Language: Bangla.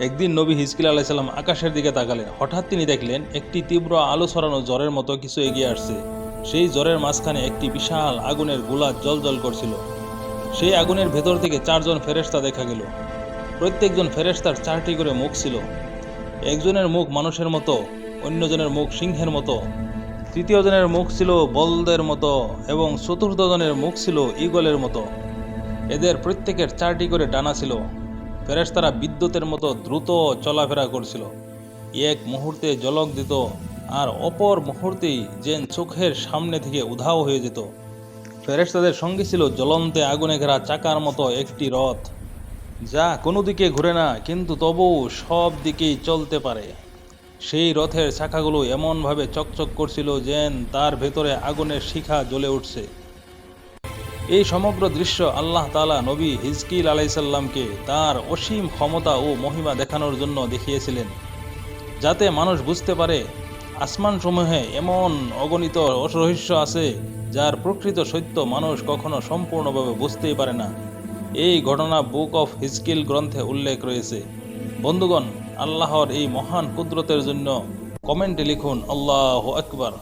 একদিন নবী হিজকিল আলাইসাল্লাম আকাশের দিকে তাকালেন। হঠাৎ তিনি দেখলেন, একটি তীব্র আলো ছড়ানো জ্বরের মতো কিছু এগিয়ে আসছে। সেই জ্বরের মাঝখানে একটি বিশাল আগুনের গোলা জল করছিল। সেই আগুনের ভেতর থেকে চারজন ফেরেশতা দেখা গেল। প্রত্যেকজন ফেরেশতার চারটি করে মুখ ছিল। একজনের মুখ মানুষের মতো, অন্যজনের মুখ সিংহের মতো। তৃতীয় জনের মুখ ছিল বলদের মতো এবং চতুর্থ জনের মুখ ছিল ঈগলের মতো। এদের প্রত্যেকের চারটি করে ডানা ছিল। ফেরেশতারা বিদ্যুতের মতো দ্রুত চলাফেরা করছিল। এক মুহূর্তে জলক দিত, আর অপর মুহূর্তেই যেন চোখের সামনে থেকে উধাও হয়ে যেত। ফেরেশতাদের সঙ্গে ছিল জ্বলন্তে আগুনে ঘেরা চাকার মতো একটি রথ। যা কোনো দিকে ঘুরে না, কিন্তু তবুও সব দিকেই চলতে পারে। সেই রথের চাকাগুলো এমনভাবে চকচক করছিল যেন তার ভেতরে আগুনের শিখা জ্বলে উঠছে। এই সমগ্র দৃশ্য আল্লাহ তালা নবী হিজকিল আলাইসাল্লামকে তার অসীম ক্ষমতা ও মহিমা দেখানোর জন্য দেখিয়েছিলেন, যাতে মানুষ বুঝতে পারে আসমানসমূহে এমন অগণিত রহস্য আছে যার প্রকৃত সত্য মানুষ কখনো সম্পূর্ণভাবে বুঝতেই পারে না। এই ঘটনা বুক অফ হিজকিল গ্রন্থে উল্লেখ রয়েছে। বন্ধুগণ, আল্লাহর এই মহান কুদরতের জন্য কমেন্টে লিখুন, আল্লাহ আকবার।